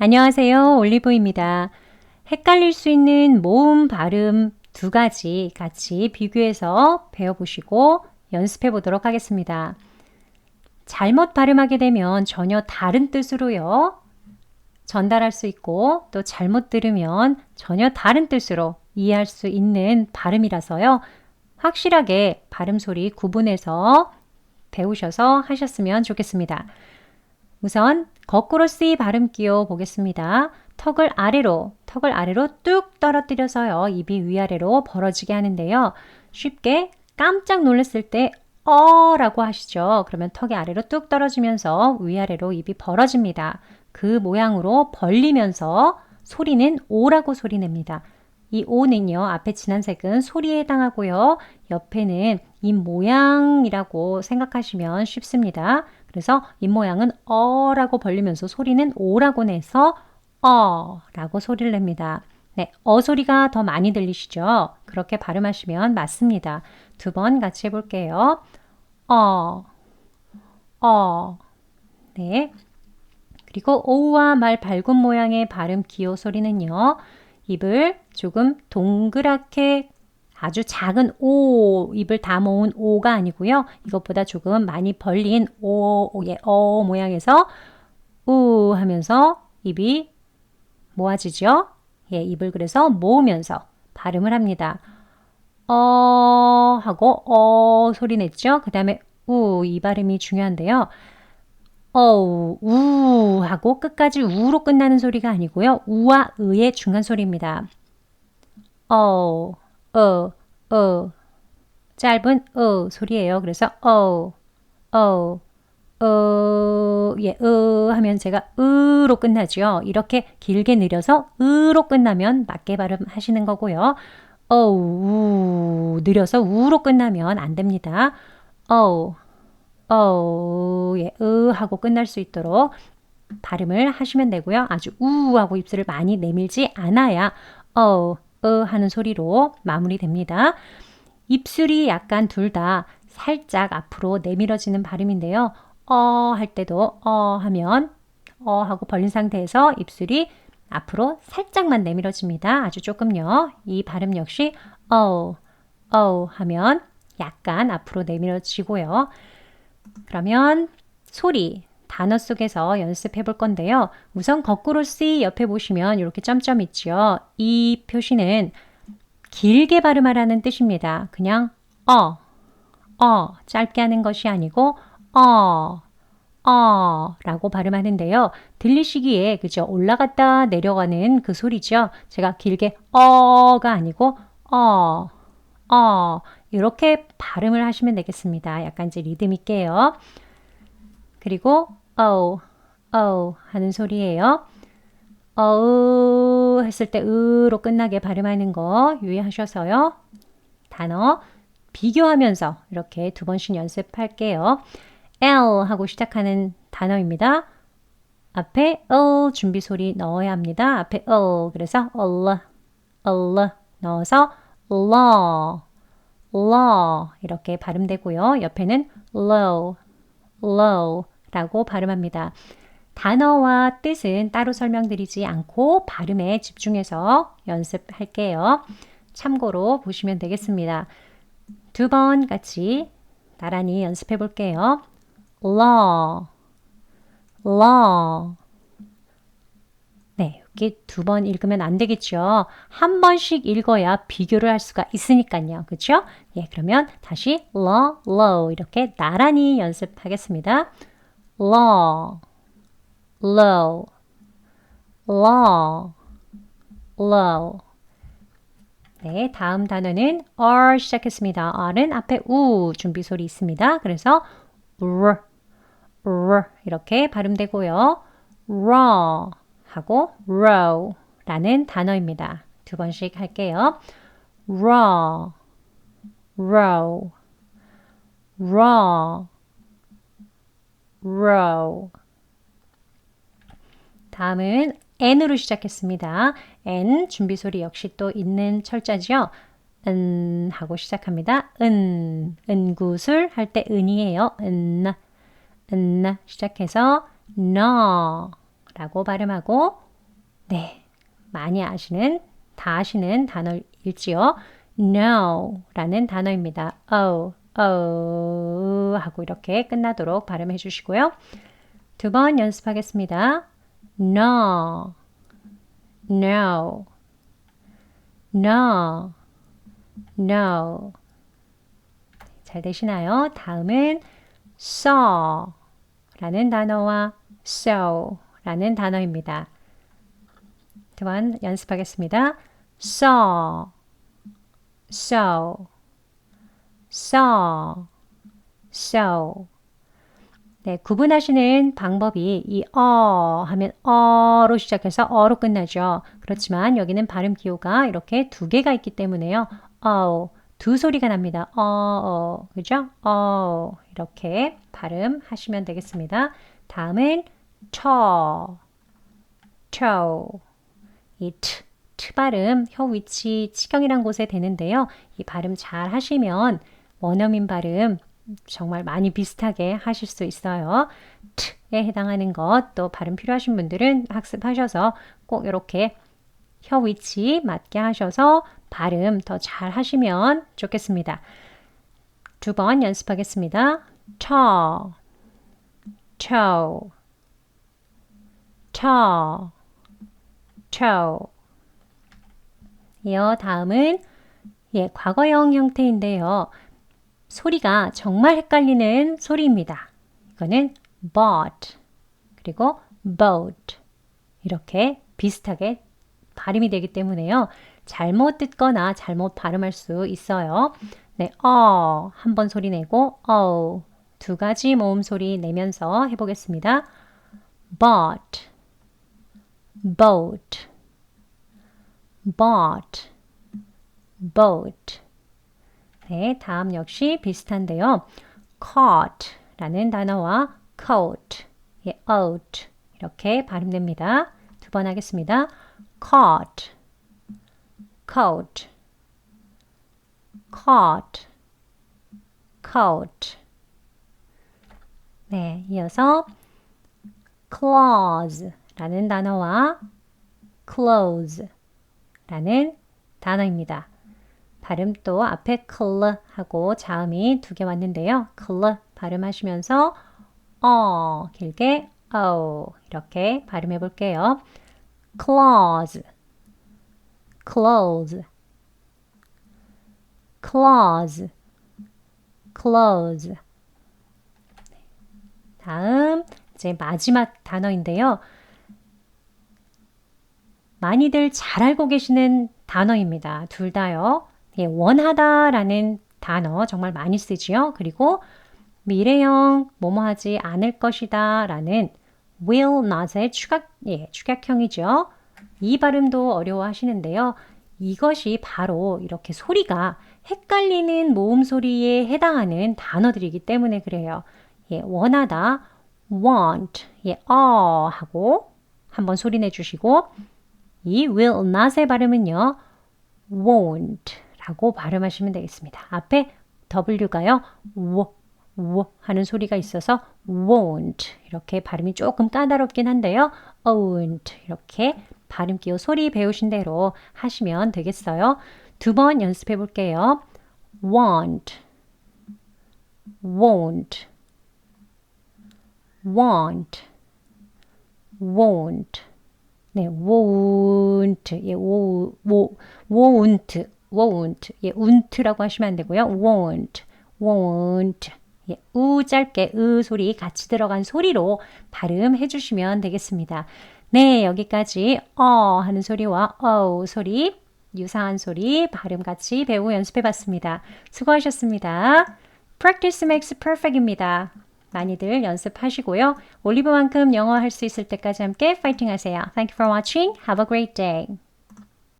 안녕하세요. 올리브입니다. 헷갈릴 수 있는 모음 발음 두 가지 같이 비교해서 배워보시고 연습해 보도록 하겠습니다. 잘못 발음하게 되면 전혀 다른 뜻으로요. 전달할 수 있고 또 잘못 들으면 전혀 다른 뜻으로 이해할 수 있는 발음이라서요. 확실하게 발음 소리 구분해서 배우셔서 하셨으면 좋겠습니다. 우선 거꾸로 쓰이 발음 끼워 보겠습니다. 턱을 아래로, 턱을 아래로 뚝 떨어뜨려서요. 입이 위아래로 벌어지게 하는데요. 쉽게 깜짝 놀랐을 때 어 라고 하시죠. 그러면 턱이 아래로 뚝 떨어지면서 위아래로 입이 벌어집니다. 그 모양으로 벌리면서 소리는 오라고 소리 냅니다. 이 오는요, 앞에 진한 색은 소리에 해당하고요. 옆에는 입 모양이라고 생각하시면 쉽습니다. 그래서 입 모양은 어라고 벌리면서 소리는 오라고 내서 어라고 소리를 냅니다. 네, 어 소리가 더 많이 들리시죠? 그렇게 발음하시면 맞습니다. 두 번 같이 해볼게요. 어, 어. 네. 그리고 오와 말 밝은 모양의 발음 기호 소리는요. 입을 조금 동그랗게 아주 작은 오, 입을 다 모은 오가 아니고요. 이것보다 조금 많이 벌린 오, 예, 어 모양에서 우 하면서 입이 모아지죠. 예, 입을 그래서 모으면서 발음을 합니다. 어 하고 어 소리 냈죠. 그 다음에 우, 이 발음이 중요한데요. 어우, 우 하고 끝까지 우로 끝나는 소리가 아니고요. 우와 의의 중간 소리입니다. 어, 어, 어. 짧은 어 소리예요. 그래서 어, 어, 어, 예, 어 하면 제가 으로 끝나죠. 이렇게 길게 느려서 으로 끝나면 맞게 발음하시는 거고요. 어, 우, 느려서 우로 끝나면 안 됩니다. 어, 어, 예, 으 하고 끝날 수 있도록 발음을 하시면 되고요. 아주 우 하고 입술을 많이 내밀지 않아야 어, 으 하는 소리로 마무리됩니다. 입술이 약간 둘 다 살짝 앞으로 내밀어지는 발음인데요. 어 할 때도 어 하면 어 하고 벌린 상태에서 입술이 앞으로 살짝만 내밀어집니다. 아주 조금요. 이 발음 역시 어, 어 하면 약간 앞으로 내밀어지고요. 그러면 소리, 단어 속에서 연습해 볼 건데요. 우선 거꾸로 C 옆에 보시면 이렇게 점점 있죠. 이 표시는 길게 발음하라는 뜻입니다. 그냥 어, 어, 짧게 하는 것이 아니고 어, 어 라고 발음하는데요. 들리시기에 그죠? 올라갔다 내려가는 그 소리죠. 제가 길게 어가 아니고 어, 어 이렇게 발음을 하시면 되겠습니다. 약간 이제 리듬 있게요. 그리고 oh, oh 하는 소리예요. 어으 했을 때 으로 끝나게 발음하는 거 유의하셔서요. 단어 비교하면서 이렇게 두 번씩 연습할게요. L 하고 시작하는 단어입니다. 앞에 L 준비 소리 넣어야 합니다. 앞에 L 그래서 L, L 넣어서 law, law 이렇게 발음되고요. 옆에는 low, low 라고 발음합니다. 단어와 뜻은 따로 설명드리지 않고 발음에 집중해서 연습할게요. 참고로 보시면 되겠습니다. 두 번 같이 나란히 연습해 볼게요. law, law. 네, 이렇게 두 번 읽으면 안 되겠죠. 한 번씩 읽어야 비교를 할 수가 있으니까요. 그렇죠? 예, 그러면 다시 law, law 이렇게 나란히 연습하겠습니다. law, low, law, low. 네, 다음 단어는 R 시작했습니다. R은 앞에 우 준비 소리 있습니다. 그래서 r, r 이렇게 발음되고요. raw 하고 row 라는 단어입니다. 두 번씩 할게요. raw, row, raw, row. 다음은 n으로 시작했습니다. n 준비 소리 역시 또 있는 철자죠. 은 하고 시작합니다. 은 은구술 할때 은이에요. 은, 은 시작해서 너 라고 발음하고 네, 많이 아시는, 다 아시는 단어일지요. no 라는 단어입니다. oh, oh 하고 이렇게 끝나도록 발음해 주시고요. 두 번 연습하겠습니다. no, no, no, no. 잘 되시나요? 다음은 saw 라는 단어와 so 라는 단어입니다. 두번 연습하겠습니다. saw, so, saw, so. 네, 구분하시는 방법이 이 어 하면 어로 시작해서 어로 끝나죠. 그렇지만 여기는 발음 기호가 이렇게 두 개가 있기 때문에요. 어, 두 소리가 납니다. 어, 어, 그죠? 어, 이렇게 발음하시면 되겠습니다. 다음은 처, 처. 이 트, 트 발음 혀 위치 치경이란 곳에 되는데요. 이 발음 잘 하시면 원어민 발음 정말 많이 비슷하게 하실 수 있어요. 트에 해당하는 것 또 발음 필요하신 분들은 학습하셔서 꼭 이렇게 혀 위치 맞게 하셔서 발음 더 잘 하시면 좋겠습니다. 두 번 연습하겠습니다. 쳐, 쳐, 쳐, 쳐. 이어 다음은 예, 과거형 형태인데요. 소리가 정말 헷갈리는 소리입니다. 이거는 bought 그리고 boat 이렇게 비슷하게 발음이 되기 때문에요. 잘못 듣거나 잘못 발음할 수 있어요. 네, 어, 한 번 소리 내고 어, 두 가지 모음 소리 내면서 해보겠습니다. bought, boat, bought, boat. 네, 다음 역시 비슷한데요. caught 라는 단어와 coat, 예, out 이렇게 발음됩니다. 두 번 하겠습니다. caught, coat, caught, coat. 네, 이어서 clause 라는 단어와 close 라는 단어입니다. 발음 또 앞에 클 하고 자음이 두 개 왔는데요. 클 발음하시면서 어 길게 어 이렇게 발음해 볼게요. clause close clause close 다음 이제 마지막 단어인데요. 많이들 잘 알고 계시는 단어입니다. 둘 다요. 예, 원하다라는 단어 정말 많이 쓰지요. 그리고 미래형 뭐뭐 하지 않을 것이다 라는 will not의 추각, 예, 축약형이죠. 이 발음도 어려워하시는데요. 이것이 바로 이렇게 소리가 헷갈리는 모음 소리에 해당하는 단어들이기 때문에 그래요. 예, 원하다, want, 예, 어 하고 한번 소리 내 주시고 이 will not의 발음은요, won't 라고 발음하시면 되겠습니다. 앞에 W가요. 워, 워 하는 소리가 있어서 won't 이렇게 발음이 조금 까다롭긴 한데요. won't 이렇게 발음 기호 소리 배우신 대로 하시면 되겠어요. 두 번 연습해 볼게요. want won't want won't 네, won't 예, wo, wo, won't won't. 예, won't라고 하시면 안 되고요. won't. won't. 예, 우 짧게 으 소리 같이 들어간 소리로 발음해 주시면 되겠습니다. 네, 여기까지 어 하는 소리와 어 소리, 유사한 소리 발음 같이 배우 연습해 봤습니다. 수고하셨습니다. Practice makes perfect입니다. 많이들 연습하시고요. 올리브만큼 영어 할 수 있을 때까지 함께 파이팅 하세요. Thank you for watching. Have a great day.